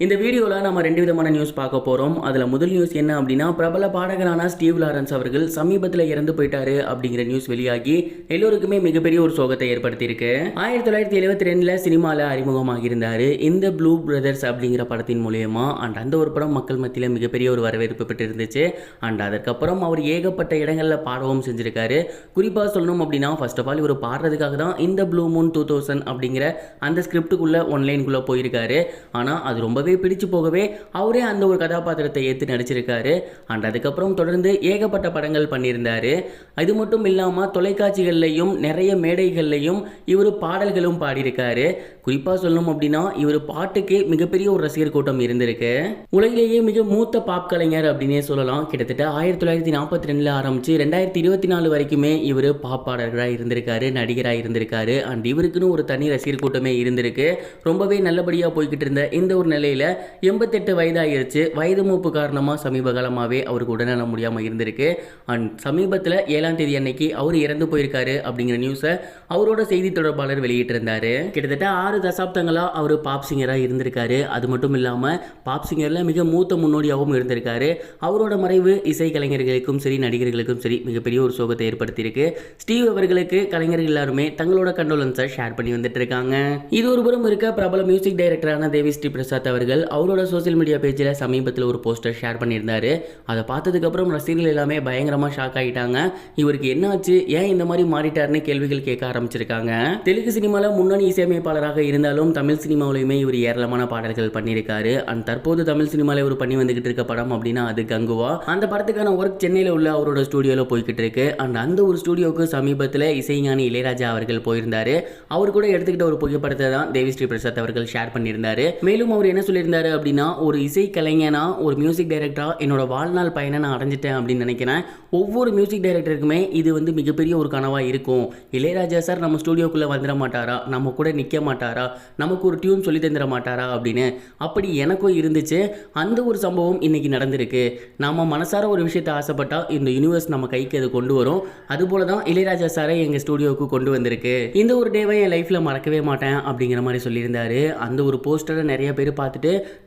இந்த வீடியோவில் நம்ம ரெண்டு விதமான நியூஸ் பார்க்க போகிறோம் அதில் முதல் நியூஸ் என்ன அப்படின்னா பிரபல பாடகரான ஸ்டீவ் லாரன்ஸ் அவர்கள் சமீபத்தில் இறந்து போயிட்டாரு அப்படிங்கிற நியூஸ் வெளியாகி எல்லோருக்குமே மிகப்பெரிய ஒரு சோகத்தை ஏற்படுத்தியிருக்கு. ஆயிரத்தி தொள்ளாயிரத்தி எழுபத்தி ரெண்டில் சினிமாவில் அறிமுகமாக இருந்தார் இந்த ப்ளூ பிரதர்ஸ் அப்படிங்கிற படத்தின் மூலயமா. அண்ட் அந்த ஒரு படம் மக்கள் மத்தியில் மிகப்பெரிய ஒரு வரவேற்பு பெற்று இருந்துச்சு அண்ட் அதற்கப்புறம் அவர் ஏகப்பட்ட இடங்களில் பாடவும் செஞ்சுருக்காரு. குறிப்பாக சொல்லணும் அப்படின்னா ஃபர்ஸ்ட் ஆஃப் ஆல் இவர் பாடுறதுக்காக தான் இந்த ப்ளூ மூன் டூ தௌசண்ட் அப்படிங்கிற அந்த ஸ்கிரிப்டுக்குள்ளே ஒன்லைனுக்குள்ளே போயிருக்காரு. ஆனால் அது ரொம்ப ரொம்பவே பிடிச்சு போகவே அவரே அந்த ஒரு கதாபாத்திரத்தை ஏற்று நடிச்சிருக்காரு. அண்ட் அதுக்கப்புறம் தொடர்ந்து ஏகப்பட்ட படங்கள் பண்ணியிருந்தாரு. அது மட்டும் இல்லாமல் தொலைக்காட்சிகள்லையும் நிறைய மேடைகள்லையும் இவர் பாடல்களும் பாடியிருக்காரு. குறிப்பாக சொல்லணும் அப்படின்னா இவர் பாட்டுக்கு மிகப்பெரிய ஒரு ரசிகர் கூட்டம் இருந்திருக்கு. உலகிலேயே மிக மூத்த பாப் கலைஞர் அப்படின்னே சொல்லலாம். கிட்டத்தட்ட ஆயிரத்தி தொள்ளாயிரத்தி நாற்பத்தி ரெண்டில் ஆரம்பித்து ரெண்டாயிரத்தி இருபத்தி நாலு வரைக்குமே இவர் பாப் பாடகராக இருந்திருக்காரு நடிகராக இருந்திருக்காரு. அண்ட் இவருக்குன்னு ஒரு தனி ரசிகர் கூட்டமே இருந்திருக்கு. ரொம்பவே நல்லபடியாக போய்கிட்டு இருந்த இந்த ஒரு நிலையில் எண்பத்தெட்டு வயதாகிருச்சு வயது மூப்பு காரணமாக சமீப காலமாகவே அவருக்கு உடல்நலம் முடியாமல் இருந்திருக்கு. அண்ட் சமீபத்தில் ஏழாம் தேதி அன்னைக்கு அவர் இறந்து போயிருக்காரு அப்படிங்கிற நியூஸை அவரோட செய்தி தொடர்பாளர் வெளியிட்டிருந்தாரு. கிட்டத்தட்ட ஆறு தசாப்தங்களாக அவர் பாப் சிங்கராக இருந்திருக்காரு. அது மட்டும் இல்லாமல் பாப் சிங்கரில் மிக மூத்த முன்னோடியாகவும் இருந்திருக்காரு. அவரோட மறைவு இசை கலைஞர்களுக்கும் சரி நடிகர்களுக்கும் சரி மிகப்பெரிய ஒரு சோகத்தை ஏற்படுத்தியிருக்கு. ஸ்டீவ் அவர்களுக்கு கலைஞர்கள் எல்லாருமே தங்களோட கண்டோலன்ஸை ஷேர் பண்ணி வந்துட்டு இருக்காங்க இது ஒரு புறம் இருக்க பிரபல மியூசிக் டைரக்டரான தேவி ஸ்ரீ பிரசாத் அவர் அவர்கள் அவரோட சோசியல் மீடியா பேஜில் சமீபத்தில் ஒரு போஸ்டர் ஷேர் பண்ணியிருந்தாரு. அதை பார்த்ததுக்கப்புறம் ரசிகர்கள் எல்லாமே பயங்கரமாக ஷாக் ஆகிட்டாங்க இவருக்கு என்னாச்சு ஏன் இந்த மாதிரி மாறிட்டார்னு கேள்விகள் கேட்க ஆரம்பிச்சிருக்காங்க. தெலுங்கு சினிமாவில் முன்னணி இசையமைப்பாளராக இருந்தாலும் தமிழ் சினிமாவிலையுமே இவர் ஏராளமான பாடல்கள் பண்ணியிருக்காரு. அண்ட் தற்போது தமிழ் சினிமாவில் இவர் பண்ணி வந்துகிட்டு இருக்க படம் அப்படின்னா அது கங்குவா. அந்த படத்துக்கான ஒர்க் சென்னையில் உள்ள அவரோட ஸ்டூடியோவில் போய்கிட்டு இருக்கு. அண்ட் அந்த ஒரு ஸ்டூடியோவுக்கு சமீபத்தில் இசைஞானி இளையராஜா அவர்கள் போயிருந்தாரு. அவர் கூட எடுத்துக்கிட்ட ஒரு புகைப்படத்தை தான் தேவி ஸ்ரீ பிரசாத் அவர்கள் ஷேர் பண்ணியிருந்தாரு. மேலும் அவர் என்ன சொல்லியிருந்தாரு அப்படின்னா ஒரு இசை கலைஞனா ஒரு மியூசிக் டைரக்டரா என்னோட வாழ்நாள் பயனை நான் அடைஞ்சிட்டேன் அப்படின்னு நினைக்கிறேன். ஒவ்வொரு மியூசிக் டைரக்டருக்குமே இது வந்து மிகப்பெரிய ஒரு கனவாக இருக்கும். இளையராஜா சார் நம்ம ஸ்டூடியோக்குள்ளே வந்துட மாட்டாரா? நம்ம கூட நிற்க மாட்டாரா? நமக்கு ஒரு டியூன் சொல்லி தந்துட மாட்டாரா அப்படின்னு. அப்படி எனக்கும் இருந்துச்சு. அந்த ஒரு சம்பவம் இன்னைக்கு நடந்திருக்கு. நம்ம மனசார ஒரு விஷயத்தை ஆசைப்பட்டால் இந்த யூனிவர்ஸ் நம்ம கைக்கு அது கொண்டு வரும். அதுபோல தான் இளையராஜா சாரை எங்கள் ஸ்டூடியோவுக்கு கொண்டு வந்திருக்கு. இந்த ஒரு டேவை என் லைஃப்பில் மறக்கவே மாட்டேன் அப்படிங்கிற மாதிரி சொல்லியிருந்தாரு. அந்த ஒரு போஸ்டரை நிறைய பேர் பார்த்துட்டு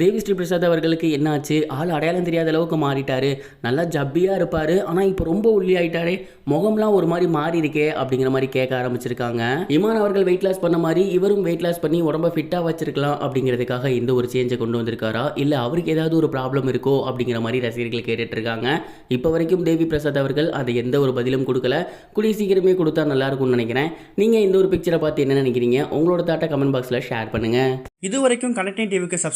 தேவி ஸ்ரீ பிரசாத் அவர்களுக்கு என்னாச்சு? ஆள் அடையாளம் தெரியாத அளவுக்கு மாறிட்டார். நல்லா ஜப்பியாக இருப்பார். ஆனால் இப்போ ரொம்ப ஒல்லி ஆயிட்டாரே. முகம்லாம் ஒரு மாதிரி மாறி இருக்கே அப்படிங்கிற மாதிரி கேட்க ஆரம்பிச்சிருக்காங்க. இமான் அவர்கள் வெயிட் லாஸ் பண்ண மாதிரி இவரும் வெயிட் லாஸ் பண்ணி உடம்ப ஃபிட்டாக வச்சிருக்கலாம் அப்படிங்கிறதுக்காக இந்த ஒரு சேஞ்சை கொண்டு வந்திருக்காரா? இல்லை அவருக்கு ஏதாவது ஒரு ப்ராப்ளம் இருக்கோ அப்படிங்கிற மாதிரி ரசிகர்கள் கேட்டுட்டு இருக்காங்க இப்போ வரைக்கும் தேவி பிரசாத் அவர்கள் அதை எந்த ஒரு பதிலும் கொடுக்கல. கூடிய சீக்கிரமே கொடுத்தா நல்லா இருக்கும்னு நினைக்கிறேன். நீங்கள் இந்த ஒரு பிக்சரை பார்த்து என்ன நினைக்கிறீங்க? உங்களோட தாட்டை கமெண்ட் பாக்ஸில் ஷேர் பண்ணுங்கள் இது வரைக்கும் கனெக்டிங் டிவிக்கு